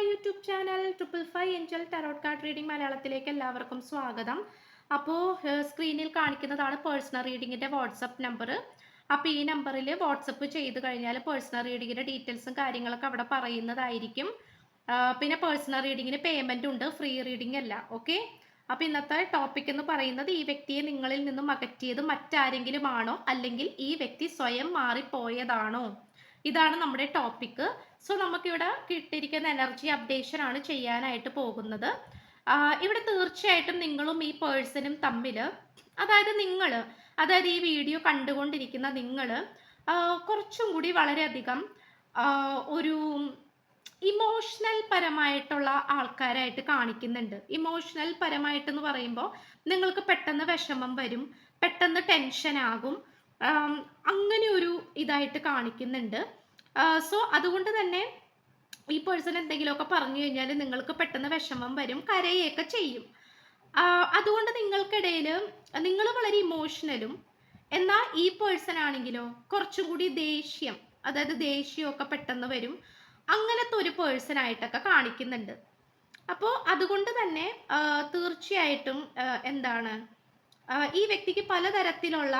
My YouTube channel triple five angel tarot card reading മലയാളത്തിലേക്ക് എല്ലാവർക്കും സ്വാഗതം. അപ്പോൾ സ്ക്രീനിൽ കാണിക്കുന്നതാണ് പേഴ്സണൽ റീഡിങ്ങിന്റെ വാട്സപ്പ് നമ്പർ അപ്പോൾ ഈ നമ്പറിൽ വാട്സപ്പ് ചെയ്ത് കഴിഞ്ഞാൽ പേഴ്സണൽ റീഡിങ്ങിന്റെ ഡീറ്റെയിൽസും കാര്യങ്ങളൊക്കെ അവിടെ പറയുന്നതായിരിക്കും. പിന്നെ പേഴ്സണൽ റീഡിങ്ങിന് പേയ്മെന്റ് ഉണ്ട് ഫ്രീ റീഡിംഗ് അല്ല ഓക്കെ അപ്പോൾ ഇന്നത്തെ ടോപ്പിക് എന്ന് പറയുന്നത് ഈ വ്യക്തിയെ നിങ്ങളിൽ നിന്നും അകറ്റിയത് മറ്റാരെങ്കിലും ആണോ അല്ലെങ്കിൽ ഈ വ്യക്തി സ്വയം മാറിപ്പോയതാണോ? ഇതാണ് നമ്മുടെ ടോപ്പിക്ക് സോ നമുക്കിവിടെ കിട്ടിയിരിക്കുന്ന എനർജി അപ്ഡേഷൻ ആണ് ചെയ്യാനായിട്ട് പോകുന്നത്. ഇവിടെ തീർച്ചയായിട്ടും നിങ്ങളും ഈ പേഴ്സണും തമ്മിൽ അതായത് നിങ്ങൾ അതായത് ഈ വീഡിയോ കണ്ടുകൊണ്ടിരിക്കുന്ന നിങ്ങൾ കുറച്ചും കൂടി വളരെയധികം ഒരു ഇമോഷണൽ പരമായിട്ടുള്ള ആൾക്കാരായിട്ട് കാണിക്കുന്നുണ്ട്. ഇമോഷണൽ പരമായിട്ട് എന്ന് പറയുമ്പോൾ നിങ്ങൾക്ക് പെട്ടെന്ന് വിഷമം വരും പെട്ടെന്ന് ടെൻഷൻ ആകും അങ്ങനെ ഒരു ഇതായിട്ട് കാണിക്കുന്നുണ്ട്. സോ അതുകൊണ്ട് തന്നെ ഈ പേഴ്സൺ എന്തെങ്കിലുമൊക്കെ പറഞ്ഞു കഴിഞ്ഞാൽ നിങ്ങൾക്ക് പെട്ടെന്ന് വിഷമം വരും കരയൊക്കെ ചെയ്യും. അതുകൊണ്ട് നിങ്ങൾക്കിടയിൽ നിങ്ങൾ വളരെ ഇമോഷണലും എന്നാൽ ഈ പേഴ്സൺ ആണെങ്കിലോ കുറച്ചും കൂടി ദേഷ്യം അതായത് ദേഷ്യമൊക്കെ പെട്ടെന്ന് വരും. അങ്ങനത്തെ ഒരു പേഴ്സൺ ആയിട്ടൊക്കെ കാണിക്കുന്നുണ്ട്. അപ്പോൾ അതുകൊണ്ട് തന്നെ തീർച്ചയായിട്ടും എന്താണ് ഈ വ്യക്തിക്ക് പലതരത്തിലുള്ള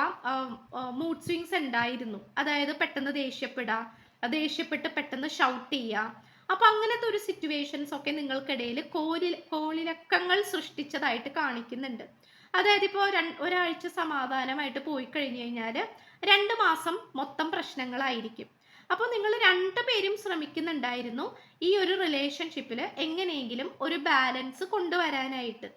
മൂഡ് സ്വിങ്സ് ഉണ്ടായിരുന്നു. അതായത് പെട്ടെന്ന് ദേഷ്യപ്പെടുക ദേഷ്യപ്പെട്ട് പെട്ടെന്ന് ഷൗട്ട് ചെയ്യുക അപ്പൊ അങ്ങനത്തെ ഒരു സിറ്റുവേഷൻസ് ഒക്കെ നിങ്ങൾക്കിടയിൽ കോലി കോളിലക്കങ്ങൾ സൃഷ്ടിച്ചതായിട്ട് കാണിക്കുന്നുണ്ട്. അതായത് ഇപ്പോൾ ഒരാഴ്ച സമാധാനമായിട്ട് പോയി കഴിഞ്ഞു കഴിഞ്ഞാൽ രണ്ട് മാസം മൊത്തം പ്രശ്നങ്ങളായിരിക്കും. അപ്പോൾ നിങ്ങൾ രണ്ടു പേരും ശ്രമിക്കുന്നുണ്ടായിരുന്നു ഈ ഒരു റിലേഷൻഷിപ്പിൽ എങ്ങനെയെങ്കിലും ഒരു ബാലൻസ് കൊണ്ടുവരാനായിട്ട്.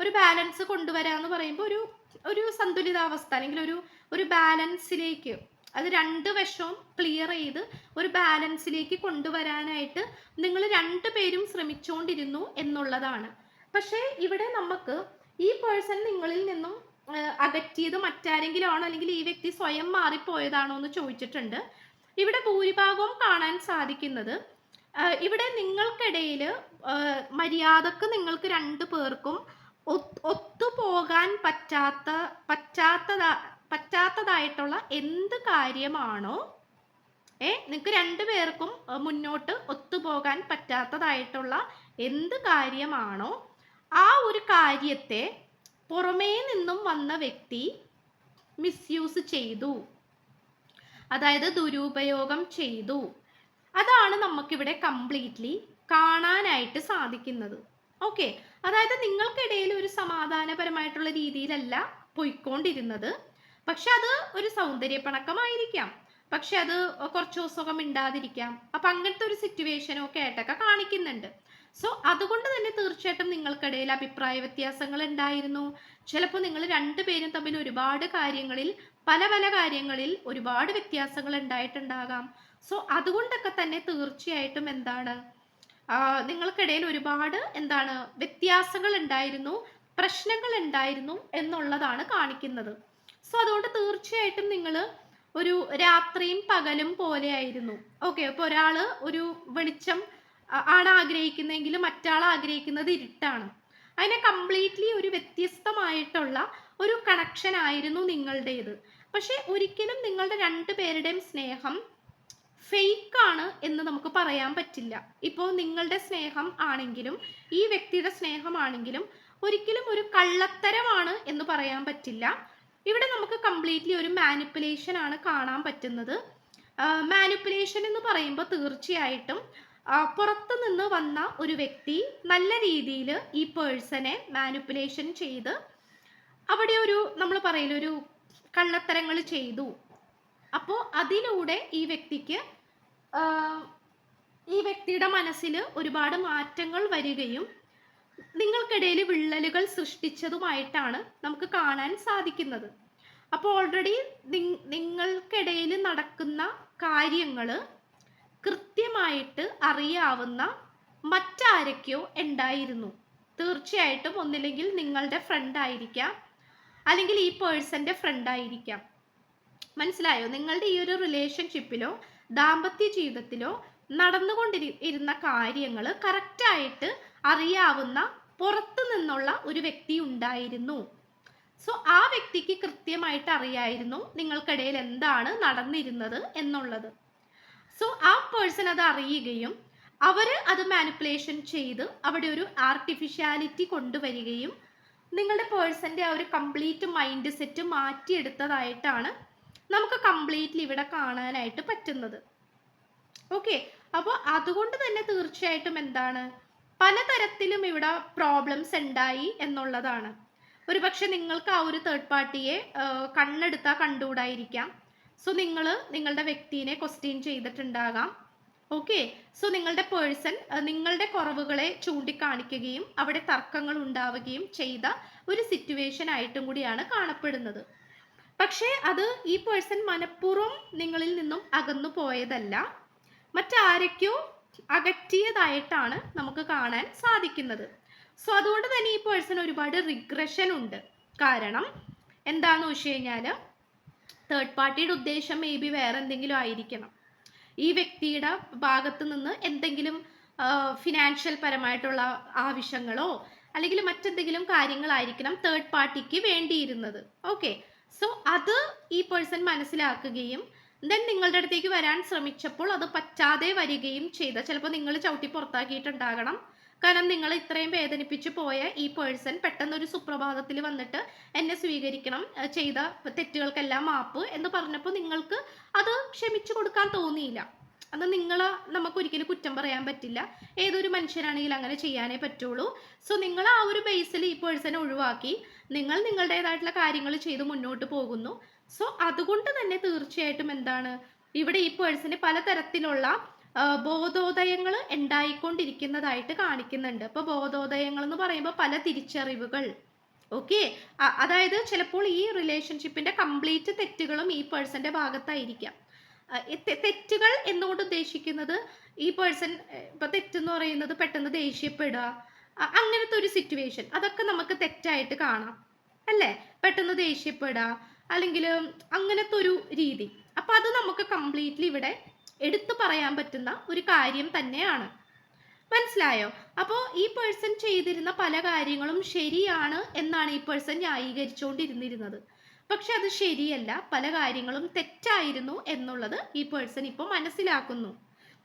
ഒരു ബാലൻസ് കൊണ്ടുവരാന്ന് പറയുമ്പോൾ ഒരു ഒരു സന്തുലിതാവസ്ഥ അല്ലെങ്കിൽ ഒരു ഒരു ബാലൻസിലേക്ക് അത് രണ്ട് വശവും ക്ലിയർ ചെയ്ത് ഒരു ബാലൻസിലേക്ക് കൊണ്ടുവരാനായിട്ട് നിങ്ങൾ രണ്ടുപേരും ശ്രമിച്ചുകൊണ്ടിരുന്നു എന്നുള്ളതാണ്. പക്ഷേ ഇവിടെ നമുക്ക് ഈ പേഴ്സൺ നിങ്ങളിൽ നിന്നും അകറ്റിയത് മറ്റാരെങ്കിലും ആണോ അല്ലെങ്കിൽ ഈ വ്യക്തി സ്വയം മാറിപ്പോയതാണോ എന്ന് ചോദിച്ചിട്ടുണ്ട്. ഇവിടെ ഭൂരിഭാഗവും കാണാൻ സാധിക്കുന്നത് ഇവിടെ നിങ്ങൾക്കിടയിൽ മര്യാദയ്ക്ക് നിങ്ങൾക്ക് രണ്ടു പേർക്കും ഒത്തുപോകാൻ പറ്റാത്ത പറ്റാത്തതാ പറ്റാത്തതായിട്ടുള്ള എന്ത് കാര്യമാണോ ഏ നിങ്ങൾക്ക് രണ്ടു പേർക്കും മുന്നോട്ട് ഒത്തുപോകാൻ പറ്റാത്തതായിട്ടുള്ള എന്ത് കാര്യമാണോ ആ ഒരു കാര്യത്തെ പുറമേ നിന്നും വന്ന വ്യക്തി മിസ്യൂസ് ചെയ്തു. അതായത് ദുരുപയോഗം ചെയ്തു. അതാണ് നമുക്കിവിടെ കംപ്ലീറ്റ്ലി കാണാനായിട്ട് സാധിക്കുന്നത്. ഓക്കെ അതായത് നിങ്ങൾക്കിടയിൽ ഒരു സമാധാനപരമായിട്ടുള്ള രീതിയിലല്ല പോയിക്കൊണ്ടിരുന്നത്. പക്ഷെ അത് ഒരു സൗന്ദര്യപ്പണക്കമായിരിക്കാം. പക്ഷെ അത് കുറച്ച് ദിവസമൊക്കെ മിണ്ടാതിരിക്കാം. അപ്പൊ അങ്ങനത്തെ ഒരു സിറ്റുവേഷനും ഒക്കെ ആയിട്ടൊക്കെ കാണിക്കുന്നുണ്ട്. സോ അതുകൊണ്ട് തന്നെ തീർച്ചയായിട്ടും നിങ്ങൾക്കിടയിൽ അഭിപ്രായ വ്യത്യാസങ്ങൾ ഉണ്ടായിരുന്നു. ചിലപ്പോൾ നിങ്ങൾ രണ്ടുപേരും തമ്മിൽ ഒരുപാട് കാര്യങ്ങളിൽ പല പല കാര്യങ്ങളിൽ ഒരുപാട് വ്യത്യാസങ്ങൾ ഉണ്ടായിട്ടുണ്ടാകാം. സോ അതുകൊണ്ടൊക്കെ തന്നെ തീർച്ചയായിട്ടും എന്താണ് നിങ്ങൾക്കിടയിൽ ഒരുപാട് എന്താണ് വ്യത്യാസങ്ങൾ ഉണ്ടായിരുന്നു പ്രശ്നങ്ങൾ ഉണ്ടായിരുന്നു എന്നുള്ളതാണ് കാണിക്കുന്നത്. സോ അതുകൊണ്ട് തീർച്ചയായിട്ടും നിങ്ങൾ ഒരു രാത്രിയും പകലും പോലെയായിരുന്നു ഓക്കെ അപ്പോൾ ഒരാൾ ഒരു വെളിച്ചം ആണ് ആഗ്രഹിക്കുന്നതെങ്കിൽ മറ്റാൾ ആഗ്രഹിക്കുന്നത് ഇരുട്ടാണ്. അതിനെ കംപ്ലീറ്റ്ലി ഒരു വ്യത്യസ്തമായിട്ടുള്ള ഒരു കണക്ഷൻ ആയിരുന്നു നിങ്ങളുടേത്. പക്ഷെ ഒരിക്കലും നിങ്ങളുടെ രണ്ടു പേരുടെയും സ്നേഹം ഫേക്ക് ആണ് എന്ന് നമുക്ക് പറയാൻ പറ്റില്ല. ഇപ്പോൾ നിങ്ങളുടെ സ്നേഹം ആണെങ്കിലും ഈ വ്യക്തിയുടെ സ്നേഹമാണെങ്കിലും ഒരിക്കലും ഒരു കള്ളത്തരമാണ് എന്ന് പറയാൻ പറ്റില്ല. ഇവിടെ നമുക്ക് കംപ്ലീറ്റ്ലി ഒരു മാനിപ്പുലേഷൻ ആണ് കാണാൻ പറ്റുന്നത്. മാനിപ്പുലേഷൻ എന്ന് പറയുമ്പോൾ തീർച്ചയായിട്ടും പുറത്തു നിന്ന് വന്ന ഒരു വ്യക്തി നല്ല രീതിയിൽ ഈ പേഴ്സണെ മാനിപ്പുലേഷൻ ചെയ്ത് അവിടെ ഒരു നമ്മൾ പറയില്ല ഒരു കള്ളത്തരങ്ങൾ ചെയ്തു. അപ്പോൾ അതിലൂടെ ഈ വ്യക്തിക്ക് ഈ വ്യക്തിയുടെ മനസ്സിൽ ഒരുപാട് മാറ്റങ്ങൾ വരികയും നിങ്ങൾക്കിടയിൽ വിള്ളലുകൾ സൃഷ്ടിച്ചതുമായിട്ടാണ് നമുക്ക് കാണാൻ സാധിക്കുന്നത്. അപ്പോൾ ഓൾറെഡി നിങ്ങൾക്കിടയിൽ നടക്കുന്ന കാര്യങ്ങൾ കൃത്യമായിട്ട് അറിയാവുന്ന മറ്റാരൊക്കെയോ ഉണ്ടായിരുന്നു. തീർച്ചയായിട്ടും ഒന്നില്ലെങ്കിൽ നിങ്ങളുടെ ഫ്രണ്ട് ആയിരിക്കാം. അല്ലെങ്കിൽ ഈ പേഴ്സന്റെ ഫ്രണ്ട് ആയിരിക്കാം. മനസ്സിലായോ? നിങ്ങളുടെ ഈ ഒരു റിലേഷൻഷിപ്പിലോ ദാമ്പത്യ ജീവിതത്തിലോ നടന്നുകൊണ്ടിരി ഇരുന്ന കാര്യങ്ങൾ കറക്റ്റായിട്ട് അറിയാവുന്ന പുറത്തു നിന്നുള്ള ഒരു വ്യക്തി ഉണ്ടായിരുന്നു. സോ ആ വ്യക്തിക്ക് കൃത്യമായിട്ട് അറിയായിരുന്നു നിങ്ങൾക്കിടയിൽ എന്താണ് നടന്നിരുന്നത് എന്നുള്ളത്. സോ ആ പേഴ്സൺ അത് അറിയുകയും അവർ അത് മാനിപ്പുലേഷൻ ചെയ്ത് അവിടെ ഒരു ആർട്ടിഫിഷ്യാലിറ്റി കൊണ്ടുവരികയും നിങ്ങളുടെ പേഴ്സന്റെ ആ ഒരു കംപ്ലീറ്റ് മൈൻഡ് സെറ്റ് മാറ്റിയെടുത്തതായിട്ടാണ് നമുക്ക് കംപ്ലീറ്റ്ലി ഇവിടെ കാണാനായിട്ട് പറ്റുന്നത്. ഓക്കെ അപ്പോൾ അതുകൊണ്ട് തന്നെ തീർച്ചയായിട്ടും എന്താണ്? പലതരത്തിലും ഇവിടെ പ്രോബ്ലംസ് ഉണ്ടായി എന്നുള്ളതാണ്. ഒരുപക്ഷെ നിങ്ങൾക്ക് ആ ഒരു തേർഡ് പാർട്ടിയെ കണ്ണെടുത്താൽ കണ്ടുകൂടായിരിക്കാം. സോ നിങ്ങൾ നിങ്ങളുടെ വ്യക്തിനെ ക്വസ്റ്റ്യൻ ചെയ്തിട്ടുണ്ടാകാം. ഓക്കെ സോ നിങ്ങളുടെ പേഴ്സൺ നിങ്ങളുടെ കുറവുകളെ ചൂണ്ടിക്കാണിക്കുകയും അവിടെ തർക്കങ്ങൾ ഉണ്ടാവുകയും ചെയ്ത ഒരു സിറ്റുവേഷൻ ആയിട്ടും കൂടിയാണ് കാണപ്പെടുന്നത്. പക്ഷേ അത് ഈ പേഴ്സൺ മനഃപൂർവം നിങ്ങളിൽ നിന്നും അകന്നു പോയതല്ല. മറ്റാരൊക്കെയോ അകറ്റിയതായിട്ടാണ് നമുക്ക് കാണാൻ സാധിക്കുന്നത്. സോ അതുകൊണ്ട് തന്നെ ഈ പേഴ്സൺ ഒരുപാട് റിഗ്രഷൻ ഉണ്ട്. കാരണം എന്താണെന്ന് വെച്ച് കഴിഞ്ഞാൽ തേർഡ് പാർട്ടിയുടെ ഉദ്ദേശം മേ ബി വേറെ എന്തെങ്കിലും ആയിരിക്കണം. ഈ വ്യക്തിയുടെ ഭാഗത്ത് നിന്ന് എന്തെങ്കിലും ഫിനാൻഷ്യൽ പരമായിട്ടുള്ള ആവശ്യങ്ങളോ അല്ലെങ്കിൽ മറ്റെന്തെങ്കിലും കാര്യങ്ങളായിരിക്കണം തേർഡ് പാർട്ടിക്ക് വേണ്ടിയിരുന്നത്. ഓക്കെ സോ അത് ഈ പേഴ്സൺ മനസ്സിലാക്കുകയും ദെൻ നിങ്ങളുടെ അടുത്തേക്ക് വരാൻ ശ്രമിച്ചപ്പോൾ അത് പറ്റാതെ വരികയും ചെയ്ത. ചിലപ്പോൾ നിങ്ങൾ ചവിട്ടി പുറത്താക്കിയിട്ടുണ്ടാകണം. കാരണം നിങ്ങൾ ഇത്രയും വേദനിപ്പിച്ച് പോയ ഈ പേഴ്സൺ പെട്ടെന്ന് ഒരു സുപ്രഭാതത്തിൽ വന്നിട്ട് എന്നെ സ്വീകരിക്കണം ചെയ്ത തെറ്റുകൾക്കെല്ലാം മാപ്പ് എന്ന് പറഞ്ഞപ്പോൾ നിങ്ങൾക്ക് അത് ക്ഷമിച്ചു കൊടുക്കാൻ തോന്നിയില്ല. അത് നിങ്ങൾ നമുക്ക് ഒരിക്കലും കുറ്റം പറയാൻ പറ്റില്ല. ഏതൊരു മനുഷ്യനാണെങ്കിലും അങ്ങനെ ചെയ്യാനേ പറ്റുള്ളൂ. സോ നിങ്ങൾ ആ ഒരു ബേസിൽ ഈ പേഴ്സണെ ഒഴിവാക്കി. നിങ്ങൾ നിങ്ങളുടേതായിട്ടുള്ള കാര്യങ്ങൾ ചെയ്ത് മുന്നോട്ട് പോകുന്നു. സോ അതുകൊണ്ട് തന്നെ തീർച്ചയായിട്ടും എന്താണ്? ഇവിടെ ഈ പേഴ്സന് പലതരത്തിലുള്ള ബോധോദയങ്ങൾ ഉണ്ടായിക്കൊണ്ടിരിക്കുന്നതായിട്ട് കാണിക്കുന്നുണ്ട്. അപ്പോൾ ബോധോദയങ്ങൾ എന്ന് പറയുമ്പോൾ പല തിരിച്ചറിവുകൾ. ഓക്കെ അതായത് ചിലപ്പോൾ ഈ റിലേഷൻഷിപ്പിന്റെ കംപ്ലീറ്റ് തെറ്റുകളും ഈ പേഴ്സന്റെ ഭാഗത്തായിരിക്കാം. തെറ്റുകൾ എന്നുകൊണ്ട് ഉദ്ദേശിക്കുന്നത് ഈ പേഴ്സൺ ഇപ്പൊ തെറ്റെന്ന് പറയുന്നത് പെട്ടെന്ന് ദേഷ്യപ്പെടുക. അങ്ങനത്തെ ഒരു സിറ്റുവേഷൻ അതൊക്കെ നമുക്ക് തെറ്റായിട്ട് കാണാം. അല്ലേ? പെട്ടെന്ന് ദേഷ്യപ്പെടുക. അല്ലെങ്കിൽ അങ്ങനത്തെ ഒരു രീതി. അപ്പൊ അത് നമുക്ക് കംപ്ലീറ്റ്ലി ഇവിടെ എടുത്തു പറയാൻ പറ്റുന്ന ഒരു കാര്യം തന്നെയാണ്. മനസ്സിലായോ? അപ്പോൾ ഈ പേഴ്സൺ ചെയ്തിരുന്ന പല കാര്യങ്ങളും ശരിയാണ് എന്നാണ് ഈ പേഴ്സൺ ന്യായീകരിച്ചുകൊണ്ടിരുന്നിരുന്നത് പക്ഷെ അത് ശരിയല്ല. പല കാര്യങ്ങളും തെറ്റായിരുന്നു എന്നുള്ളത് ഈ പേഴ്സൺ ഇപ്പോൾ മനസ്സിലാക്കുന്നു.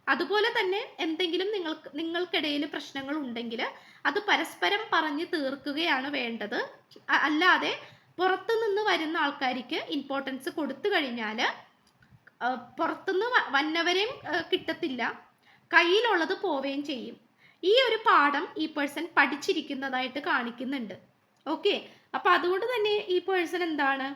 അതുപോലെ തന്നെ എന്തെങ്കിലും നിങ്ങൾക്ക് നിങ്ങൾക്കിടയിൽ പ്രശ്നങ്ങൾ ഉണ്ടെങ്കിൽ അത് പരസ്പരം പറഞ്ഞ് തീർക്കുകയാണ് വേണ്ടത്. അല്ലാതെ പുറത്തു നിന്ന് വരുന്ന ആൾക്കാർക്ക് ഇമ്പോർട്ടൻസ് കൊടുത്തു കഴിഞ്ഞാൽ പുറത്തുനിന്ന് വന്നവരെയും കിട്ടത്തില്ല. കയ്യിലുള്ളത് പോവുകയും ചെയ്യും. ഈ ഒരു പാഠം ഈ പേഴ്സൺ പഠിച്ചിരിക്കുന്നതായിട്ട് കാണിക്കുന്നുണ്ട്. ഓക്കെ അപ്പൊ അതുകൊണ്ട് തന്നെ ഈ പേഴ്സൺ എന്താണ്?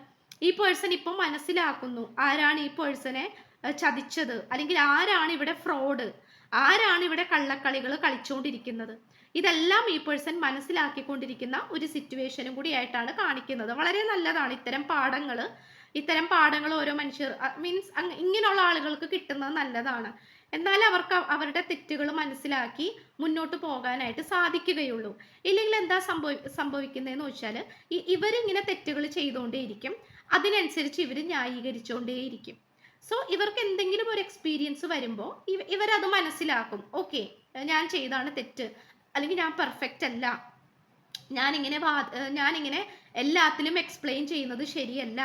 ഈ പേഴ്സൺ ഇപ്പം മനസ്സിലാക്കുന്നു. ആരാണ് ഈ പേഴ്സണെ ചതിച്ചത്. അല്ലെങ്കിൽ ആരാണ് ഇവിടെ ഫ്രോഡ് ആരാണ് ഇവിടെ കള്ളക്കളികൾ കളിച്ചുകൊണ്ടിരിക്കുന്നത് ഇതെല്ലാം ഈ പേഴ്സൺ മനസ്സിലാക്കിക്കൊണ്ടിരിക്കുന്ന ഒരു സിറ്റുവേഷനും കൂടി ആയിട്ടാണ് കാണിക്കുന്നത്. വളരെ നല്ലതാണ് ഇത്തരം പാഠങ്ങൾ ഇത്തരം പാഠങ്ങൾ ഓരോ മനുഷ്യർ മീൻസ് ഇങ്ങനെയുള്ള ആളുകൾക്ക് കിട്ടുന്നത് നല്ലതാണ്. എന്നാൽ അവർക്ക് അവരുടെ തെറ്റുകൾ മനസ്സിലാക്കി മുന്നോട്ട് പോകാനായിട്ട് സാധിക്കുകയുള്ളൂ. ഇല്ലെങ്കിൽ എന്താ സംഭവി സംഭവിക്കുന്നതെന്ന് വെച്ചാൽ ഇവരിങ്ങനെ തെറ്റുകൾ ചെയ്തുകൊണ്ടേയിരിക്കും. അതിനനുസരിച്ച് ഇവർ ന്യായീകരിച്ചുകൊണ്ടേയിരിക്കും. സോ ഇവർക്ക് എന്തെങ്കിലും ഒരു എക്സ്പീരിയൻസ് വരുമ്പോൾ ഇവ ഇവരത് മനസ്സിലാക്കും. ഓക്കെ ഞാൻ ചെയ്താണ് തെറ്റ്. അല്ലെങ്കിൽ ഞാൻ പെർഫെക്റ്റ് അല്ല. ഞാനിങ്ങനെ വാ ഞാനിങ്ങനെ എല്ലാത്തിലും എക്സ്പ്ലെയിൻ ചെയ്യുന്നത് ശരിയല്ല.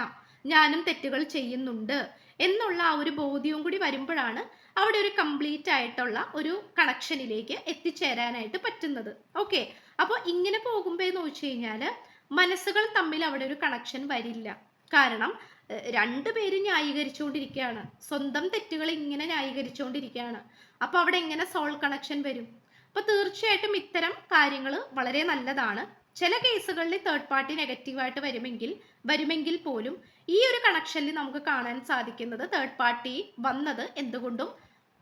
ഞാനും തെറ്റുകൾ ചെയ്യുന്നുണ്ട്. എന്നുള്ള ആ ഒരു ബോധ്യവും കൂടി വരുമ്പോഴാണ് അവിടെ ഒരു കംപ്ലീറ്റ് ആയിട്ടുള്ള ഒരു കണക്ഷനിലേക്ക് എത്തിച്ചേരാനായിട്ട് പറ്റുന്നത്. ഓക്കെ അപ്പോൾ ഇങ്ങനെ പോകുമ്പോൾ എന്ന് വെച്ച് കഴിഞ്ഞാൽ മനസ്സുകൾ തമ്മിൽ അവിടെ ഒരു കണക്ഷൻ വരില്ല. കാരണം ഏഹ് പേര് ന്യായീകരിച്ചുകൊണ്ടിരിക്കുകയാണ്. സ്വന്തം തെറ്റുകൾ ഇങ്ങനെ ന്യായീകരിച്ചുകൊണ്ടിരിക്കുകയാണ്. അപ്പോൾ അവിടെ എങ്ങനെ സോൾ കണക്ഷൻ വരും? അപ്പോൾ തീർച്ചയായിട്ടും ഇത്തരം കാര്യങ്ങൾ വളരെ നല്ലതാണ്. ചില കേസുകളിൽ തേർഡ് പാർട്ടി നെഗറ്റീവായിട്ട് വരുമെങ്കിൽ വരുമെങ്കിൽ പോലും ഈ ഒരു കണക്ഷനിൽ നമുക്ക് കാണാൻ സാധിക്കുന്നത് തേർഡ് പാർട്ടി വന്നത് എന്തുകൊണ്ടും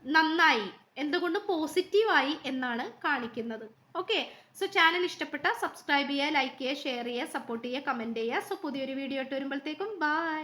നന്നായി. എന്തുകൊണ്ടും പോസിറ്റീവായി എന്നാണ് കാണിക്കുന്നത്. ഓക്കെ സോ ചാനൽ ഇഷ്ടപ്പെട്ട സബ്സ്ക്രൈബ് ചെയ്യുക ലൈക്ക് ചെയ്യുക ഷെയർ ചെയ്യുക സപ്പോർട്ട് ചെയ്യുക കമന്റ് ചെയ്യുക. സോ പുതിയൊരു വീഡിയോ ഇട്ട് വരുമ്പോഴത്തേക്കും ബൈ